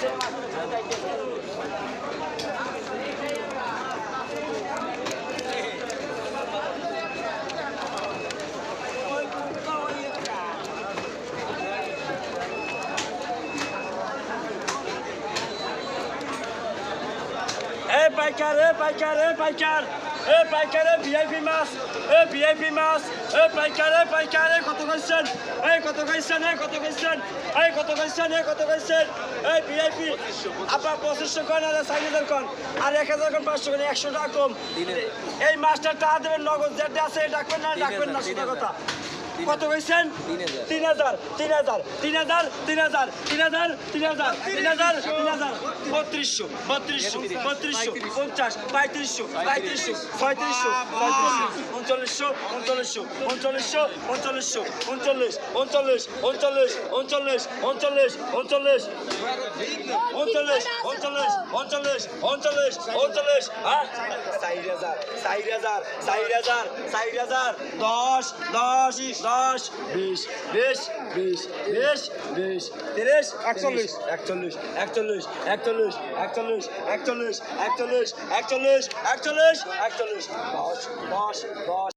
絶対いけるよ。এ পাইকার এ পাইকার এ পাইকার এ পাইকার ভিআইপি মাছ এ ভিআইপি মাছ এ পাইকার পাইকার কত কইছেন? এই কত কইছেন? এ কত কইছেন? এই কত কইছেন? এ কত কইছেন? এই ভিআইপি আপনার পঁচিশশো কন আর চার হাজার কন আর এক হাজার কন পাঁচশো কন একশো টাকা কম। এই মাছটার টাকা দেবেন নগদ যেটা আছে ডাকবেন না ডাকবেন না সেটা কথা। কত কইছেন তিন হাজার তিন হাজার তিন হাজার তিন হাজার তিন হাজার তিন হাজার তিন হাজার তিন হাজার বত্রিশশো বত্রিশশো বত্রিশশো পঞ্চাশ পঁয়ত্রিশশো পঁয়ত্রিশশো ছয়ত্রিশশো উনচল্লিশশো উনচল্লিশশো উনচল্লিশশো উনচল্লিশশো উনচল্লিশ উনচল্লিশ উনচল্লিশ উনচল্লিশ উনচল্লিশ উনচল্লিশ উনচল্লিশ উনচল্লিশ উনচল্লিশ উনচল্লিশ উনচল্লিশ হ্যাঁ চার হাজার চার হাজার চার হাজার চার হাজার দশ দশ দশ বিশ বিশ বিশ বিশ বিশ তিরিশ একচল্লিশ একচল্লিশ একচল্লিশ একচল্লিশ একচল্লিশ একচল্লিশ একচল্লিশ একচল্লিশ একচল্লিশ একচল্লিশ দশ দশ দশ